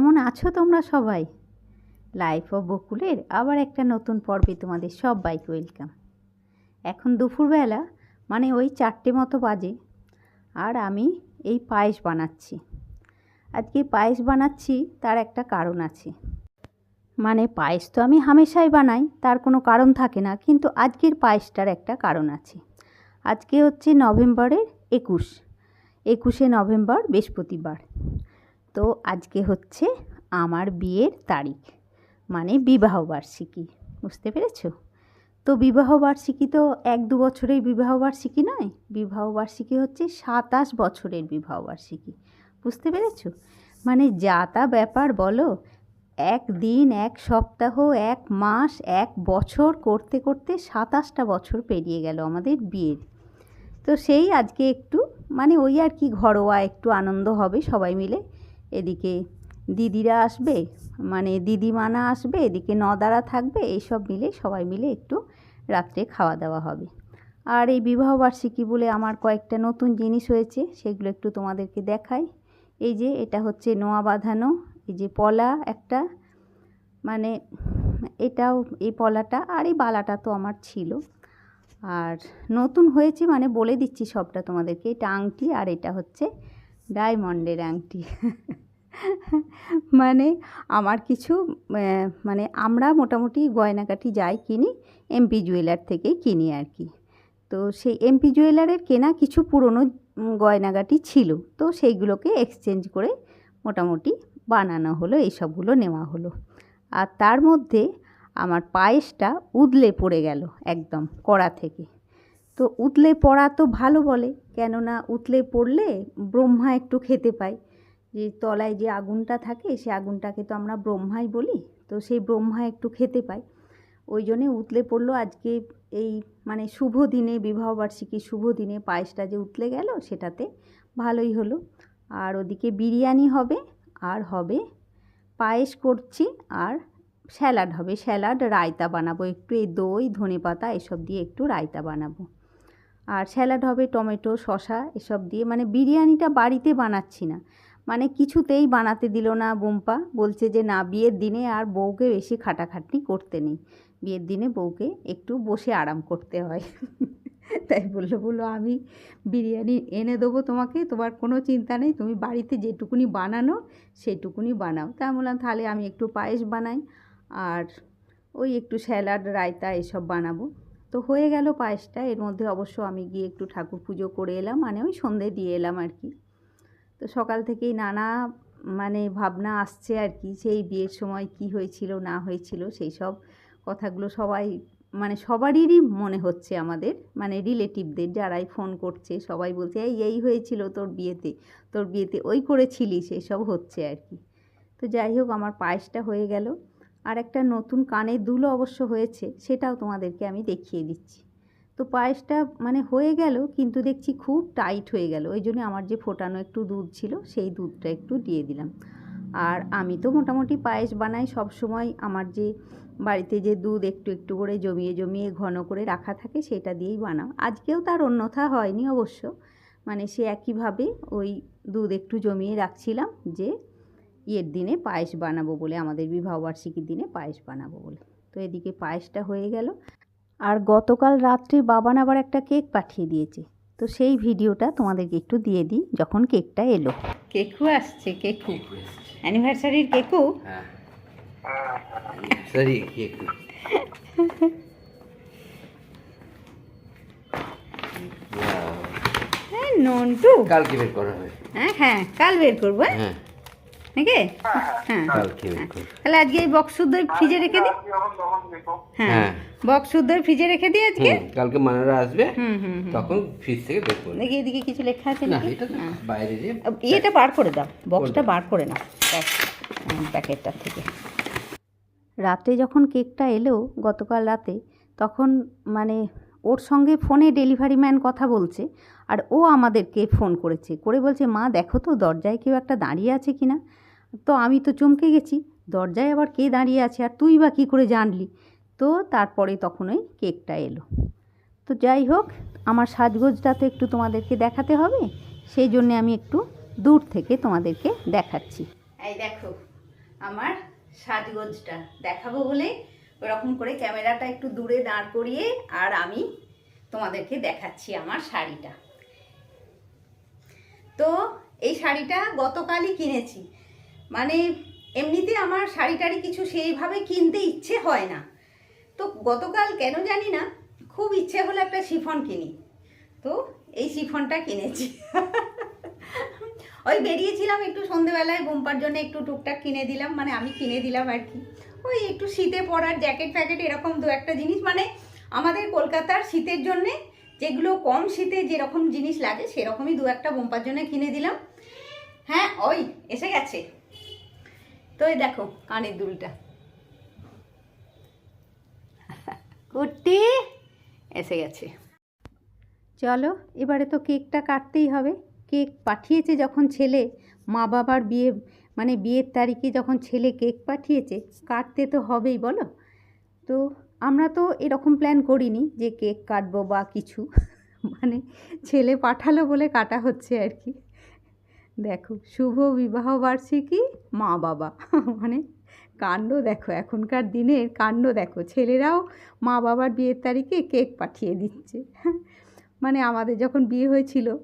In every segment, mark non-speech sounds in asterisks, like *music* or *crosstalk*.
কেমন আছো তোমরা সবাই? লাইফ অফ বকুলের আবার একটা নতুন পর্বে তোমাদের সবাইকে ওয়েলকাম এখন দুপুরবেলা মানে ওই চারটে মতো বাজে, আর আমি এই পায়েস বানাচ্ছি। আজকে পায়েস বানাচ্ছি, তার একটা কারণ আছে। মানে পায়েস তো আমি হামেশাই বানাই, তার কোনো কারণ থাকে না, কিন্তু আজকের পায়েসটার একটা কারণ আছে। আজকে হচ্ছে নভেম্বরের একুশ, একুশে নভেম্বর বৃহস্পতিবার। তো আজকে হচ্ছে আমার বিয়ের তারিখ মানে বিবাহবার্ষিকী বুঝতে পেরেছ? তো বিবাহবার্ষিকী তো এক দু বছরের বিবাহবার্ষিকী নয় বিবাহবার্ষিকী হচ্ছে সাতাশ বছরের বিবাহবার্ষিকী বুঝতে পেরেছ? মানে যা তা ব্যাপার বলো, এক দিন, এক সপ্তাহ, এক মাস, এক বছর করতে করতে সাতাশটা বছর পেরিয়ে গেল আমাদের বিয়ের। তো সেই আজকে একটু মানে ওই আর কি ঘরোয়া, একটু আনন্দ হবে সবাই মিলে। এদিকে দিদিরা আসবে মানে দিদিমানা আসবে, এদিকে নদারা থাকবে, এইসব মিলে সবাই মিলে একটু রাত্রে খাওয়া দাওয়া হবে। আর এই বিবাহবার্ষিকী বলে আমার কয়েকটা নতুন জিনিস হয়েছে, সেগুলো একটু তোমাদেরকে দেখাই। এই যে এটা হচ্ছে নোয়া বাঁধানো, এই যে পলা একটা মানে এটাও এই পলাটা আর এই বালাটা তো আমার ছিল। আর নতুন হয়েছে মানে বলে দিচ্ছি সবটা তোমাদেরকে, এটা আংটি আর এটা হচ্ছে ডায়মন্ডের আংটি। মানে আমার কিছু মানে আমরা মোটামুটি গয়নাকাটি যাই কিনি, এমপি জুয়েলার থেকেই কিনি আর কি। তো সেই এমপি জুয়েলারের কেনা কিছু পুরনো গয়নাগাটি ছিল। তো সেইগুলোকে এক্সচেঞ্জ করে মোটামুটি বানানো হলো, এইসবগুলো নেওয়া হলো। আর তার মধ্যে আমার পায়েসটা উদলে পড়ে গেল একদম কড়া থেকে। তো উতলে পড়া তো ভালো বলে, কেননা উতলে পড়লে ব্রহ্মা একটু খেতে পায়। যে তলায় যে আগুনটা থাকে, সে আগুনটাকে তো আমরা ব্রহ্মাই বলি, তো সেই ব্রহ্মা একটু খেতে পায়। ওই জন্যে উতলে পড়ল আজকে এই মানে শুভ দিনে বিবাহবার্ষিকী শুভ দিনে পায়েসটা যে উতলে গেল, সেটাতে ভালোই হলো। আর ওদিকে বিরিয়ানি হবে, আর হবে পায়েস করছি, আর স্যালাড হবে। স্যালাড, রায়তা বানাবো একটু, এই দই ধনে পাতা এসব দিয়ে একটু রায়তা বানাবো। আর স্যালাড হবে টমেটো, শসা এসব দিয়ে। মানে বিরিয়ানিটা বাড়িতে বানাচ্ছি না। মানে কিছুতেই বানাতে দিল না বুম্পা। বলছে যে, না, বিয়ের দিনে আর বউকে বেশি খাটাখাটনি করতে নেই। বিয়ের দিনে বউকে একটু বসে আরাম করতে হয়। *laughs* তাই বলল বলল, আমি বিরিয়ানি এনে দেবো তোমাকে, তোমার কোনো চিন্তা নেই। তুমি বাড়িতে যেটুকুনি বানানো, সেটুকুনি বানাও। তাই বললাম, তাহলে আমি একটু পায়েস বানাই, আর ওই একটু স্যালাড, রায়তা এসব বানাবো। তো হয়ে গেল পায়েসটা। এর মধ্যে অবশ্য আমি গিয়ে একটু ঠাকুর পুজো করে এলাম মানে ওই সন্ধে দিয়ে এলাম আর কি। তো সকাল থেকেই নানা মানে ভাবনা আসছে আর কি সেই বিয়ের সময় কি হয়েছিল, না হয়েছিল, সেই সব কথাগুলো সবাই মানে সবারই মনে হচ্ছে আমাদের মানে রিলেটিভদের যারাই ফোন করছে, সবাই বলছে, এই এই হয়েছিল তোর বিয়েতে তোর বিয়েতে ওই করেছিলিস, এসব হচ্ছে আর কি। তো যাই হোক, আমার পায়েসটা হয়ে গেল। আর একটা নতুন কানের দুলও অবশ্য হয়েছে, সেটাও তোমাদেরকে আমি দেখিয়ে দিচ্ছি। তো পায়েসটা মানে হয়ে গেল, কিন্তু দেখছি খুব টাইট হয়ে গেল। ওই জন্য আমার যে ফোটানো একটু দুধ ছিল, সেই দুধটা একটু দিয়ে দিলাম। আর আমি তো মোটামুটি পায়েস বানাই সব সময় আমার যে বাড়িতে যে দুধ একটু একটু করে জমিয়ে জমিয়ে ঘন করে রাখা থাকে, সেটা দিয়েই বানাও। আজকেও তার অন্যথা হয়নি অবশ্য। মানে সে একইভাবে ওই দুধ একটু জমিয়ে রাখছিলাম যে ইয়ের দিনে পায়েস বানাবো বলে আমাদের বিবাহবার্ষিকীর দিনে পায়েস বানাবো বলে। তো এদিকে পায়েসটা হয়ে গেল। আর গতকাল রাত্রে বাবান আবার একটা কেক পাঠিয়ে দিয়েছে। তো সেই ভিডিওটা তোমাদেরকে একটু দিয়ে দিই যখন কেকটা এলো। কেকু আসছে কেকু অ্যানিভার্সারির কেকু হ্যাঁ। সরি কেক হ্যাঁ নন্টু। কালকে বের করা হবে। হ্যাঁ হ্যাঁ কাল বের করব হ্যাঁ? হ্যাঁ। নাকি? হ্যাঁ। বের করব তাহলে আজকে এই বক্স শুদ্ধ ফ্রিজে রেখে দিই? হ্যাঁ। হ্যাঁ। বক্স শুদ্ধ ফ্রিজে রেখে দিই আজকে? হুম, কালকে মানারা আসবে। তখন ফ্রিজ থেকে বের করবে দেখি এদিকে কিছু লেখা আছে না নাকি? এটা হ্যাঁ। বাইরে যে ইয়েটা বার করে দাও বক্সটা বার করে নাও। প্যাক- হ্যাঁ, প্যাকেটটা থেকে। রাতে যখন কেকটা এলো গতকাল রাতে তখন মানে ওর সঙ্গে ফোনে ডেলিভারি ম্যান কথা বলছে আর ও আমাদেরকে ফোন করেছে। করে বলছে মা দেখো তো দরজায় কেউ একটা দাঁড়িয়ে আছে কি না তো আমি তো চমকে গেছি। দরজায় আবার কে দাঁড়িয়ে আছে আর তুই বা কী করে জানলি? তো তারপরে তখন ওই কেকটা এলো। তো যাই হোক, আমার সাজগোজটা তো একটু তোমাদেরকে দেখাতে হবে। সেই জন্যে আমি একটু দূর থেকে তোমাদেরকে দেখাচ্ছি। এই দেখো, আমার সাজগোজটা। দেখাবো বলে ওরকম করে ক্যামেরাটা একটু দূরে দাঁড় করিয়ে আর আমি তোমাদেরকে দেখাচ্ছি আমার শাড়িটা। তো এই শাড়িটা গতকালই কিনেছি। মানে এমনিতে আমার শাড়ি টাড়ি কিছু সেইভাবে কিনতে ইচ্ছে হয় না। তো গতকাল কেন জানি না, খুব ইচ্ছে হলো একটা শিফন কিনি। তো এই শিফনটা কিনেছি। ওই বেরিয়েছিলাম একটু সন্ধেবেলায় বোম্পার জন্য একটু টুকটাক কিনে দিলাম মানে আমি কিনে দিলাম আর কি। ওই একটু শীতে পরার জ্যাকেট ফ্যাকেট এরকম দু একটা জিনিস মানে আমাদের কলকাতার শীতের জন্যে যেগুলো কম শীতে যেরকম জিনিস লাগে, সেরকমই দু একটা বোম্পার জন্য কিনে দিলাম। হ্যাঁ ওই, এসে গেছে। তো এই দেখো কানের দুলটা। কুর্তি এসে গেছে। চলো, এবারে তো কেকটা কাটতেই হবে। কেক পাঠিয়েছে যখন ছেলে, মা বাবার বিয়ে মানে বিয়ের তারিখে যখন ছেলে কেক পাঠিয়েছে, কাটতে তো হবেই, বলো? তো আমরা তো এরকম প্ল্যান করিনি যে কেক কাটবো বা কিছু। মানে ছেলে পাঠালো বলে কাটা হচ্ছে আর কি। দেখো, শুভ বিবাহ বার্ষিকী মা বাবা। মানে কাণ্ড দেখো, এখনকার দিনের কাণ্ড দেখো। ছেলেরাও মা বাবার বিয়ের তারিখে কেক পাঠিয়ে দিচ্ছে। মানে আমাদের যখন বিয়ে হয়েছিল,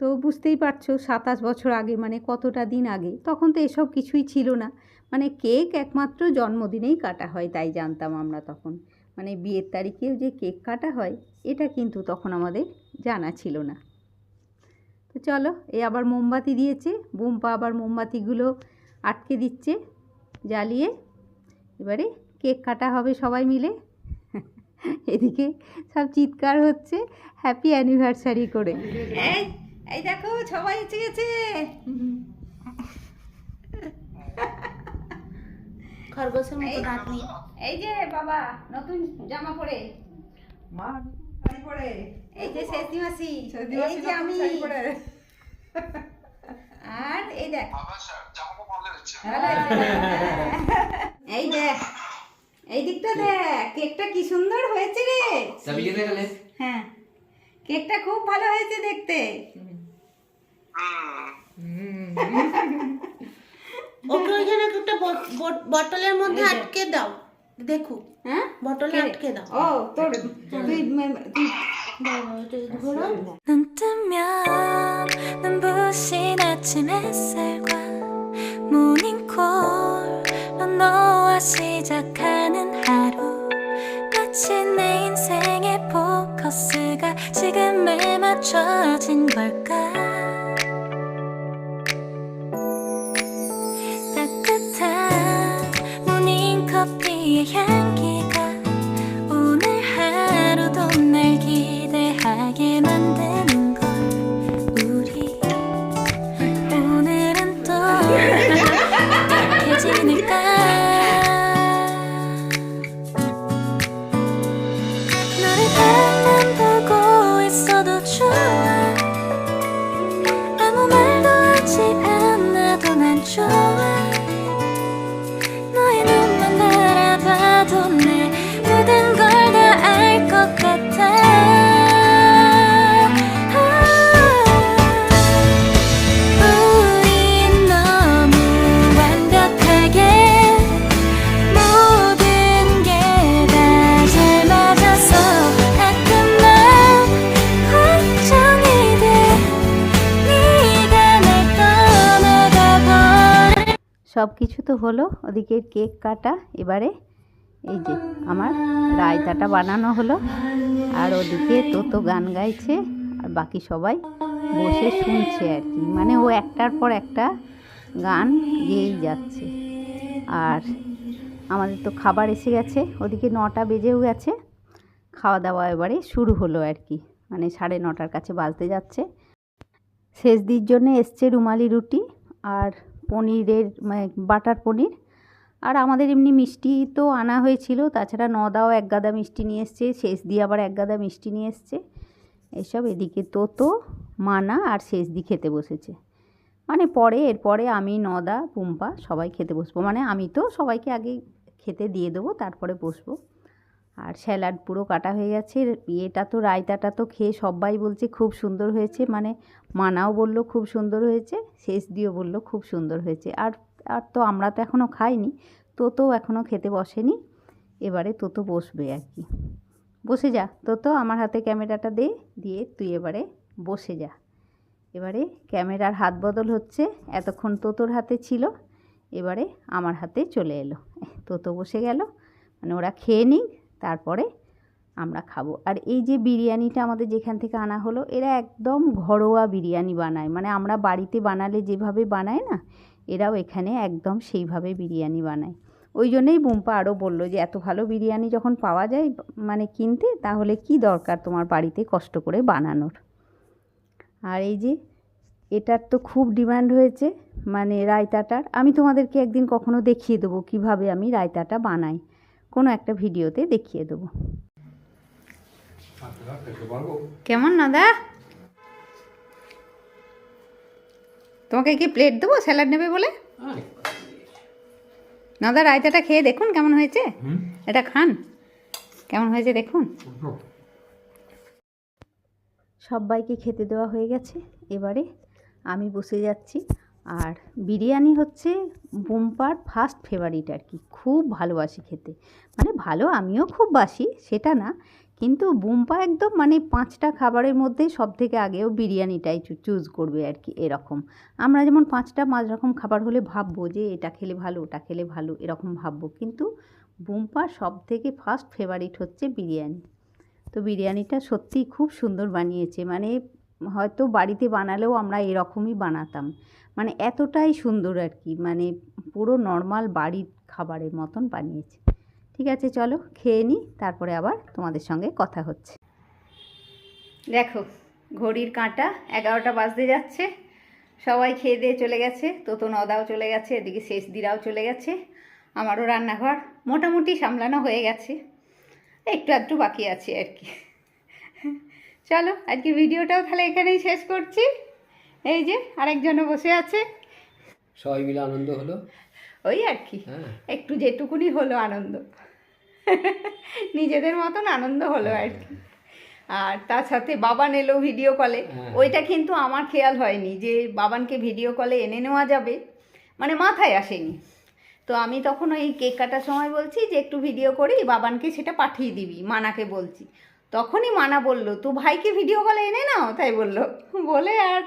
তো বুঝতেই পারছ, সাতাশ বছর আগে মানে কতটা দিন আগে, তখন তো এসব কিছুই ছিল না। মানে কেক একমাত্র জন্মদিনেই কাটা হয়, তাই জানতাম আমরা তখন। মানে বিয়ের তারিখেও যে কেক কাটা হয়, এটা কিন্তু তখন আমাদের জানা ছিল না। তো চলো এই আবার মোমবাতি দিয়েছে বোম্পা আবার মোমবাতিগুলো আটকে দিচ্ছে জ্বালিয়ে এবারে কেক কাটা হবে সবাই মিলে। এদিকে সব চিৎকার হচ্ছে হ্যাপি অ্যানিভার্সারি করে। এই এই দেখো সবাই এসে গেছে। খরগোশের মতো এই- এই যে বাবা নতুন জামা পরে। মা শাড়ি পরে এই যে শেষি মাসি এই যে আমি শাড়ি পরে আর এই দেখ এই দেখ এই দিকটা দেখ কেকটা কি সুন্দর হয়েছে রে হ্যাঁ কেকটা খুব ভালো হয়েছে দেখতে ওকে ওইখানে একটা বট- বট- বটলের মধ্যে আটকে দাও দেখো হ্যাঁ বটলে কে? আটকে দাও 오, 또, তুই তুই ঘোরো 눈 뜨면 눈부신 아침 햇살과 모닝콜로 너와 시작하는 하루 마치 내 인생의 포커스가 지금에 맞춰진 걸까 우리의 향기. হলো, ওদিকে কেক কাটা, এবারে এই যে আমার রায়তাটা বানানো হলো, আর ওদিকে তো গান গাইছে, আর বাকি সবাই বসে শুনছে আর কি। মানে ও একটার পর একটা গান গেয়েই যাচ্ছে। আর আমাদের তো খাবার এসে গেছে, ওদিকে নটা বেজেও গেছে খাওয়া দাওয়া এবারে শুরু হলো আর কি। মানে সাড়ে নটার কাছে বাজতে যাচ্ছে। শেষ দির জন্য এসছে রুমালি রুটি, আর পনিরের মানে বাটার পনির। আর আমাদের এমনি মিষ্টি তো আনা হয়েছিল, তাছাড়া নদাও এক গাদা মিষ্টি নিয়ে এসছে, শেষ দিয়ে আবার এক গাদা মিষ্টি নিয়ে এসছে। এসব এদিকে তোতো, মানা আর শেষ দি খেতে বসেছে। মানে পরে, এরপরে আমি, নদা, পুম্পা সবাই খেতে বসবো। মানে আমি তো সবাইকে আগে খেতে দিয়ে দেবো, তারপরে বসবো। আর স্যালাড পুরো কাটা হয়ে গেছে। এটা তো, রায়তাটা তো খেয়ে সবাই বলছে খুব সুন্দর হয়েছে। মানে মানাও বলল খুব সুন্দর হয়েছে, শেষ দিয়েও বলল খুব সুন্দর হয়েছে। আর আর তো আমরা তো এখনও খাইনি, তোতো এখনও খেতে বসেনি। এবারে তোতো বসবে আর কি। বসে যা, তোতো আমার হাতে ক্যামেরাটা দে, দিয়ে তুই এবারে বসে যা। এবারে ক্যামেরার হাত বদল হচ্ছে, এতক্ষণ তোতোর হাতে ছিল, এবারে আমার হাতে চলে এলো। তোতো বসে গেল মানে ওরা খেয়ে নিক তারপরে আমরা খাব। আর এই যে বিরিয়ানিটা আমাদের যেখান থেকে আনা হলো, এরা একদম ঘরোয়া বিরিয়ানি বানায়। মানে আমরা বাড়িতে বানালে যেভাবে বানায় না, এরাও এখানে একদম সেইভাবে বিরিয়ানি বানায়। ওই জন্যেই বুম্পা আরও বলল যে, এত ভালো বিরিয়ানি যখন পাওয়া যায় মানে কিনতে, তাহলে কি দরকার তোমার বাড়িতে কষ্ট করে বানানোর? আর এই যে, এটার তো খুব ডিমান্ড হয়েছে মানে রায়তাটার। আমি তোমাদেরকে একদিন কখনো দেখিয়ে দেবো কীভাবে আমি রায়তাটা বানাই। একটা ভিডিওতে দেখিয়ে দেবো। কেমন নাদা? তোমাকে কি প্লেট দেবো? স্যালাড নেবে বলে? নাদা রায়তাটা খেয়ে দেখুন কেমন হয়েছে। এটা খান। কেমন হয়েছে দেখুন। সবাইকে খেতে দেওয়া হয়ে গেছে। এবারে আমি বসে যাচ্ছি। আর বিরিয়ানি হচ্ছে বুম্পার ফার্স্ট ফেভারিট আর কি। খুব ভালোবাসি খেতে। মানে ভালো আমিও খুব বাসি, সেটা না। কিন্তু বুম্পা একদম মানে পাঁচটা খাবারের মধ্যে সব থেকে আগেও বিরিয়ানিটাই চুজ করবে আর কি এরকম। আমরা যেমন পাঁচটা পাঁচ রকম খাবার হলে ভাববো যে এটা খেলে ভালো, ওটা খেলে ভালো, এরকম ভাববো। কিন্তু বুম্পার সব থেকে ফার্স্ট ফেভারিট হচ্ছে বিরিয়ানি। তো বিরিয়ানিটা সত্যিই খুব সুন্দর বানিয়েছে। মানে হয়তো বাড়িতে বানালেও আমরা এরকমই বানাতাম। মানে এতটাই সুন্দর আর কি মানে পুরো নর্মাল বাড়ির খাবারের মতন বানিয়েছে। ঠিক আছে, চলো খেয়ে নিই তারপরে আবার তোমাদের সঙ্গে কথা হচ্ছে। দেখো, ঘড়ির কাঁটা এগারোটা বাজতে যাচ্ছে, সবাই খেয়ে দিয়ে চলে গেছে, তোতো নদাও চলে গেছে, এদিকে শেষ দিরাও চলে গেছে, আমারও রান্নাঘর মোটামুটি সামলানো হয়ে গেছে, একটু একটু বাকি আছে আর কি। চলো আজকে ভিডিওটাও তাহলে এখানেই শেষ করছি। এই যে আরেকজনও বসে আছে। সবাই মিলে আনন্দ হলো? ওই আর কি। হ্যাঁ। একটু যেটুকুনি হলো আনন্দ। নিজেদের মতন আনন্দ হলো আর কি। আর তার সাথে বাবান এলো ভিডিও কলে হ্যাঁ। ওইটা কিন্তু আমার খেয়াল হয়নি যে বাবানকে ভিডিও কলে এনে নেওয়া যাবে। মানে মাথায় আসেনি। তো আমি তখন ওই কেক কাটার সময় বলছি যে একটু ভিডিও করি বাবানকে সেটা পাঠিয়ে দিবি মানাকে বলছি। তখনই মানা বলল তো ভাইকে ভিডিও কলে এনে নাও? তাই বলল। বলে আর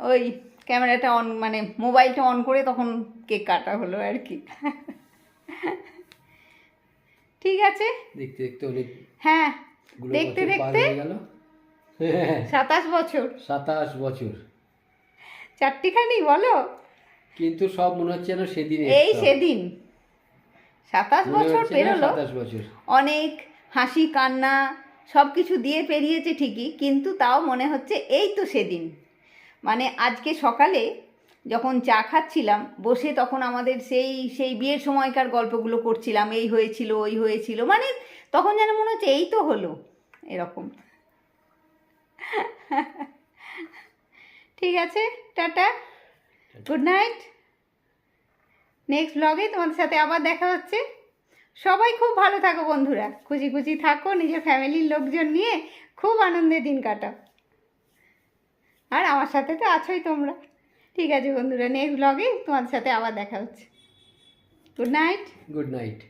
ওই ক্যামেরাটা অন মানে মোবাইলটা অন করে তখন কেক কাটা হলো আর কি। ঠিক আছে? দেখতে দেখতে অনেক হ্যাঁ দেখতে দেখতে হয়ে *laughs* সাতাশ বছর। সাতাশ বছর। চারটিখানি বলো। কিন্তু সব মনে হচ্ছে যেন সেদিন এই সেদিন। সাতাশ বছর পেরোলো সাতাশ বছর। অনেক হাসি কান্না সব কিছু দিয়ে পেরিয়েছে ঠিকই কিন্তু তাও মনে হচ্ছে এই তো সেদিন। মানে আজকে সকালে যখন চা খাচ্ছিলাম বসে তখন আমাদের সেই সেই বিয়ের সময়কার গল্পগুলো করছিলাম এই হয়েছিল ওই হয়েছিল মানে তখন যেন মনে হচ্ছে এই তো হলো এরকম। ঠিক আছে টাটা। Good night. নেক্সট ব্লগে তোমাদের সাথে আবার দেখা হচ্ছে। সবাই খুব ভালো থাকো বন্ধুরা। খুশি খুশি থাকো, নিজের ফ্যামিলির লোকজন নিয়ে খুব আনন্দে দিন কাটাও। আর আমার সাথে তো আছোই তোমরা। ঠিক আছে বন্ধুরা নেক্সট ব্লগে তোমাদের সাথে আবার দেখা হচ্ছে। Good night good night